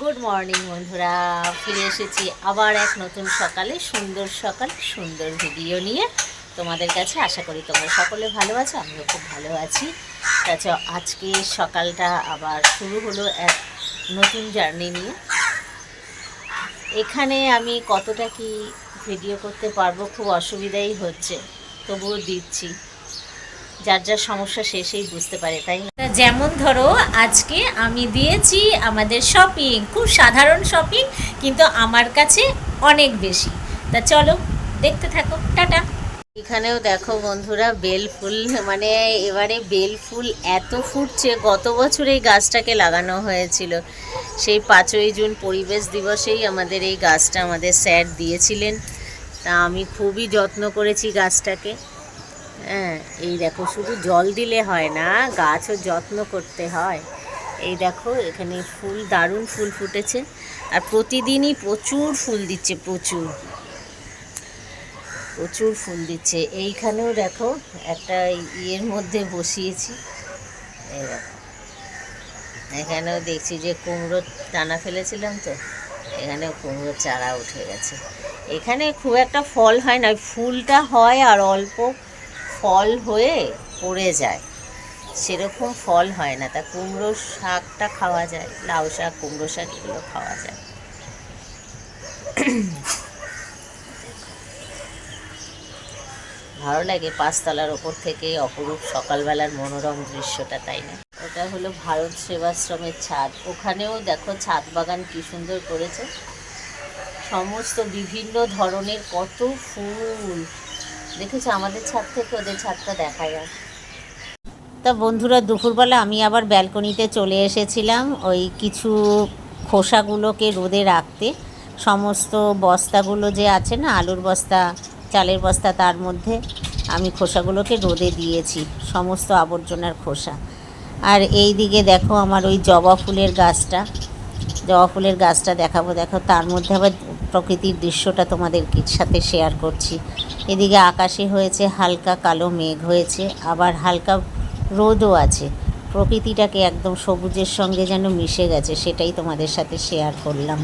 Good morning বন্ধুরা। ফিরে এসেছি আবার এক নতুন সকালে, সুন্দর সকাল, সুন্দর ভিডিও নিয়ে। তোমাদের কাছে আশা করি তোমরা সকলে ভালো আছো, আমিও খুব ভালো আছি। তাছাড়া আজকে সকালটা আবার শুরু হলো এক নতুন জার্নি নিয়ে। এখানে আমি কতটা কি ভিডিও করতে পারব, খুব অসুবিধাই হচ্ছে, তবুও দিচ্ছি। যার যার সমস্যা শেষেই বুঝতে পারে, তাই না? যেমন ধরো, আজকে আমি দিয়েছি আমাদের শপিং খুব সাধারণ শপিং কিন্তু আমার কাছে অনেক বেশি। তা চলো, দেখতে থাকো, টাটা। এখানেও দেখো বন্ধুরা, বেল ফুল মানে এবারে বেল ফুল এত ফুটছে, গত বছর এই গাছটাকে লাগানো হয়েছিল। সেই পাঁচই জুন পরিবেশ দিবসেই আমাদের এই গাছটা আমাদের স্যার দিয়েছিলেন। তা আমি খুবই যত্ন করেছি গাছটাকে। হ্যাঁ এই দেখো, শুধু জল দিলে হয় না, গাছও যত্ন করতে হয়। এই দেখো, এখানে ফুল, দারুণ ফুল ফুটেছে। আর প্রতিদিনই প্রচুর ফুল দিচ্ছে, প্রচুর। প্রচুর ফুল দিচ্ছে। এইখানেও দেখো, একটা ইয়ের মধ্যে বসিয়েছি। এই দেখো, এখানেও দেখছি যে কুমড়োর টানা ফেলেছিলাম তো, এখানেও কুমড়োর চারা উঠে গেছে। এখানে খুব একটা ফল হয় না, ফুলটা হয় আর অল্প ফল হয়ে পড়ে যায়। সেরকম ফল হয় না। তা কুমড়ো শাকটা খাওয়া যায়, লাউ শাক, কুমড়ো শাক এগুলো খাওয়া যায়। ভালো লাগে পাঁচতলার ওপর থেকে অপরূপ সকালবেলার মনোরম দৃশ্যটা, তাই না? ওটা হলো ভারত সেবাশ্রমের ছাদ। ওখানেও দেখো ছাদ বাগান কি সুন্দর করেছে। সমস্ত বিভিন্ন ধরনের কত ফুল দেখেছ, আমাদের ছাদ থেকে ওদের ছাদটা দেখা যায়। তা বন্ধুরা, দুপুরবেলা আমি আবার ব্যালকনিতে চলে এসেছিলাম ওই কিছু খোসাগুলোকে রোদে রাখতে। সমস্ত বস্তাগুলো যে আছে না, আলুর বস্তা, চালের বস্তা, তার মধ্যে আমি খোসাগুলোকে রোদে দিয়েছি, সমস্ত আবর্জনার খোসা। আর এই দিকে দেখো আমার ওই জবা ফুলের গাছটা। জবা ফুলের গাছটা দেখাবো, দেখো তার মধ্যে আবার প্রকৃতির দৃশ্যটা তোমাদের সাথে শেয়ার করছি। এদিকে আকাশে হয়েছে হালকা কালো মেঘ হয়েছে, আবার হালকা রোদও আছে। প্রকৃতিটাকে একদম সবুজের সঙ্গে যেন মিশে গেছে, সেটাই তোমাদের সাথে শেয়ার করলাম।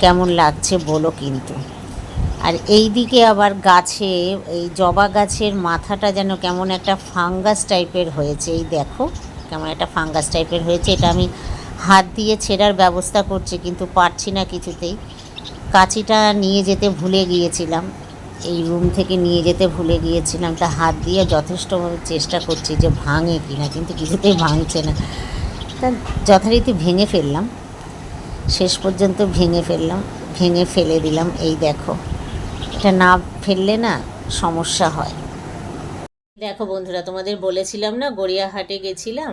কেমন লাগছে বলো কিন্তু। আর এই দিকে আবার গাছে, এই জবা গাছের মাথাটা যেন কেমন একটা ফাঙ্গাস টাইপের হয়েছে, এই দেখো, কেমন একটা ফাঙ্গাস টাইপের হয়েছে। এটা আমি হাত দিয়ে ছেঁড়ার ব্যবস্থা করছি, কিন্তু পারছি না কিছুতেই। কাঁচিটা নিয়ে যেতে ভুলে গিয়েছিলাম। এই রুম থেকে নিয়ে যেতে ভুলে গিয়েছিলাম। তা হাত দিয়ে যথেষ্টভাবে চেষ্টা করছি যে ভাঙে কি না কিন্তু কিছুতেই ভাঙছে না। তা যথারীতি ভেঙে ফেললাম। শেষ পর্যন্ত ভেঙে ফেললাম, ভেঙে ফেলে দিলাম। এই দেখো, এটা না ফেললে না সমস্যা হয়। দেখো বন্ধুরা, তোমাদের বলেছিলাম না গড়িয়াহাটে গেছিলাম?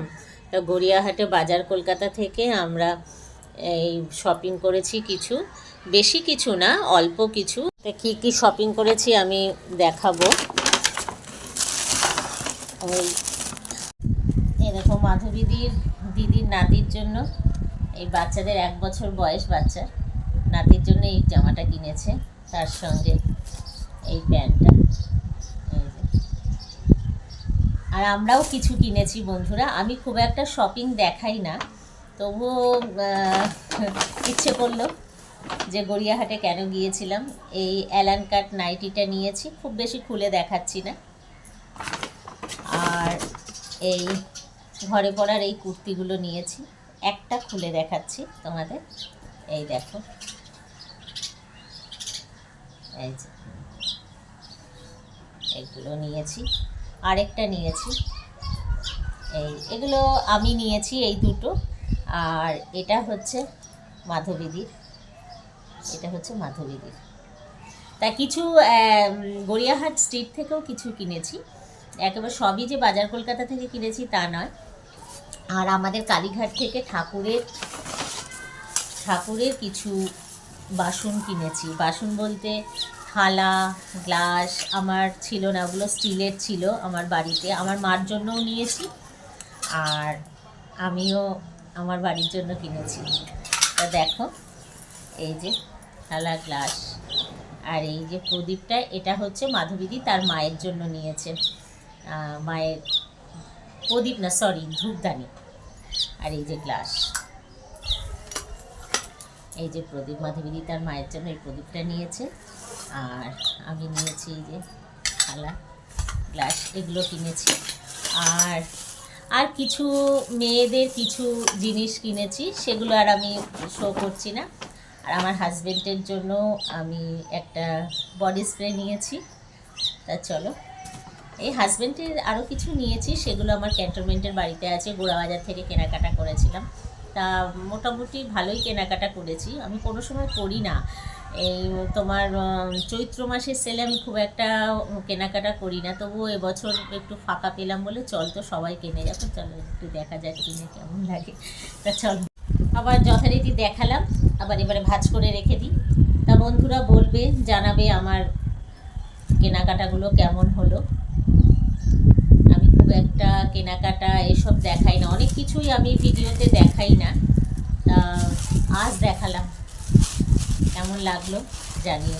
তা গড়িয়াহাটে বাজার কলকাতা থেকে আমরা এই শপিং করেছি কিছু। বেশি কিছু না, অল্প কিছু। তা কী কী শপিং করেছি আমি দেখাবো। ওই দেখো মাধবীদির দিদির নাতির জন্য। এই বাচ্চাদের এক বছর বয়স বাচ্চা। নাতির জন্য এই জামাটা কিনেছে, তার সঙ্গে এই প্যান্টটা। আর আমরাও কিছু কিনেছি বন্ধুরা। আমি খুব একটা শপিং দেখাই না। তবুও ইচ্ছে করল যে গড়িয়াহাটে কেন গিয়েছিলাম, এই অ্যালান কাট নাইটিটা নিয়েছি, খুব বেশি খুলে দেখাচ্ছি না। আর এই ঘরে পড়ার এই কুর্তিগুলো নিয়েছি, একটা খুলে দেখাচ্ছি তোমাদের। এই দেখো। এই যে। এগুলো নিয়েছি, আরেকটা নিয়েছি। এই, এগুলো আমি নিয়েছি এই দুটো। আর এটা হচ্ছে মাধবীদির। এটা হচ্ছে মাধবীদির তা কিছু গড়িয়াহাট স্ট্রিট থেকেও কিছু কিনেছি। একেবারে সবই যে বাজার কলকাতা থেকে কিনেছি তা নয়। আর আমাদের কালীঘাট থেকে ঠাকুরের ঠাকুরের কিছু বাসন কিনেছি। বাসন বলতে থালা, গ্লাস, আমার ছিল না, ওগুলো স্টিলের ছিল আমার বাড়িতে। আমার মার জন্যও নিয়েছি আর আমিও আমার বাড়ির জন্য কিনেছি। তা দেখো, এই যে থালা, গ্লাস। আর এই যে প্রদীপটা, এটা হচ্ছে মাধবীদি তার মায়ের জন্য নিয়েছে। মায়ের প্রদীপ না সরি ধূপদানি। আর এই যে গ্লাস। এই যে প্রদীপ, মাধবীদি তার মায়ের জন্য এই প্রদীপটা নিয়েছে। আর আমি নিয়েছি এই যে থালা, গ্লাস, এগুলো কিনেছি। আর আর কিছু মেয়েদের কিছু জিনিস কিনেছি, সেগুলো আর আমি শো করছি না। আর আমার হাজবেন্ডের জন্য আমি একটা বডি স্প্রে নিয়েছি। তা চলো। এই হাজবেন্ডের আরও কিছু নিয়েছি, সেগুলো আমার ক্যান্টনমেন্টের বাড়িতে আছে, গোড়াবাজার থেকে কেনাকাটা করেছিলাম। তা মোটামুটি ভালোই কেনাকাটা করেছি। আমি কোনো সময় করি না। এই তোমার চৈত্র মাসের সেলে আমি খুব একটা কেনাকাটা করি না। তবুও এবছর একটু ফাঁকা পেলাম বলে চল তো সবাই কেনে যাব চলো একটু দেখা যাক কিনে কেমন লাগে। তা চলো। আবার যথারীতি দেখালাম। আবার এবারে ভাজ করে রেখে দিই। তা বন্ধুরা বলবে, জানাবে আমার কেনাকাটাগুলো কেমন হলো। আমি খুব একটা কেনাকাটা এসব দেখাই না। অনেক কিছুই আমি ভিডিওতে দেখাই না। তা আজ দেখালাম। কেমন লাগল জানিও।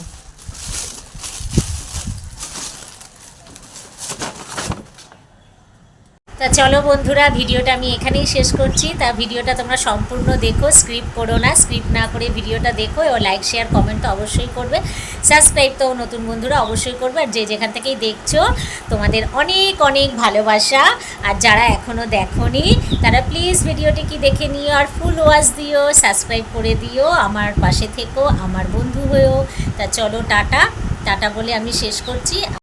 তা চলো বন্ধুরা, ভিডিওটা আমি এখানেই শেষ করছি। তা ভিডিওটা তোমরা সম্পূর্ণ দেখো স্ক্রিপ্ট করো না স্ক্রিপ্ট না করে ভিডিওটা দেখো ও লাইক, শেয়ার, কমেন্ট তো অবশ্যই করবে। সাবস্ক্রাইব তো নতুন বন্ধুরা অবশ্যই করবে আর যে যেখান থেকেই দেখছ, তোমাদের অনেক অনেক ভালোবাসা। আর যারা এখনও দেখোনি, তারা প্লিজ ভিডিওটি কি দেখে নিও আর ফুল ওয়াচ দিও সাবস্ক্রাইব করে দিও, আমার পাশে থেকো, আমার বন্ধু হয়েও। তা চলো, টাটা। টাটা বলে আমি শেষ করছি।